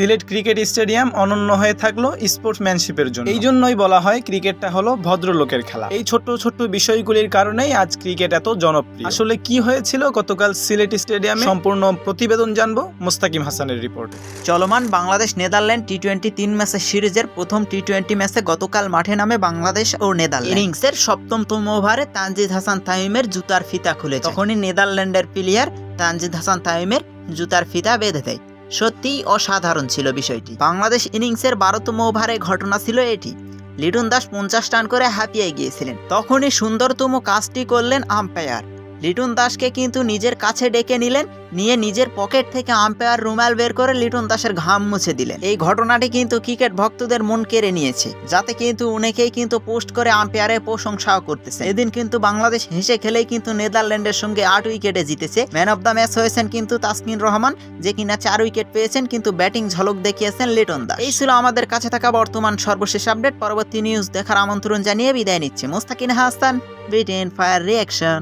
Sylhet cricket stadium অনন্য হয়ে থাকল স্পোর্টসম্যানশিপের জন্য। এই জন্যই বলা হয় ক্রিকেটটা হলো ভদ্রলোকের খেলা। এই ছোট্ট ছোট্ট বিষয়গুলির কারণেই আজ ক্রিকেট এত জনপ্রিয়। আসলে কি হয়েছিল গতকাল সিলেট স্টেডিয়ামে? সম্পূর্ণ প্রতিবেদন জানব মোস্তাকিম হাসানের রিপোর্ট। চলমান বাংলাদেশ নেদারল্যান্ড টি টোয়েন্টি তিন ম্যাচের সিরিজের প্রথম টি টোয়েন্টি ম্যাচে গতকাল মাঠে নামে বাংলাদেশ ও নেদারল্যান্ড। ইনিংসের সপ্তমতম ওভারে তানজিদ হাসান তামিমের জুতার ফিতা খুলে তখনই নেদারল্যান্ডের প্লেয়ার তানজিদ হাসান তামিমের জুতার ফিতা বেঁধে দেয়। সত্যিই অসাধারণ ছিল বিষয়টি। বাংলাদেশ ইনিংসের বারোতম ওভারে ঘটনা ছিল এটি। লিটন দাস পঞ্চাশ টান করে হাঁপিয়ে গিয়েছিলেন। তখনই সুন্দরতম কাজটি করলেন আম্পায়ার। লিটন দাসকে কিন্তু নিজের কাছে ডেকে নিলেন, নিয়ে নিজের পকেট থেকে আম্পায়ার রুমাল বের করে লিটন দাসের ঘাম মুছে দিলেন। এই ঘটনাটি কিন্তু ক্রিকেট ভক্তদের মন কেড়ে নিয়েছে, যাতে কিন্তু অনেকেই কিন্তু পোস্ট করে আম্পায়ারের প্রশংসাও করতেছে। এদিন কিন্তু বাংলাদেশ হেসে খেলেই কিন্তু নেদারল্যান্ডের সঙ্গে আট উইকেটে জিতেছে। ম্যান অফ দ্য ম্যাচ হয়েছেন কিন্তু তাসকিন রহমান, যে কিনা চার উইকেট পেয়েছেন কিন্তু ব্যাটিং ঝলক দেখিয়েছেন লিটন দাস। এই ছিল আমাদের কাছে থাকা বর্তমান সর্বশেষ আপডেট। পরবর্তী নিউজ দেখার আমন্ত্রণ জানিয়ে বিদায় নিচ্ছে। Mostakin Hasan Britain fire reaction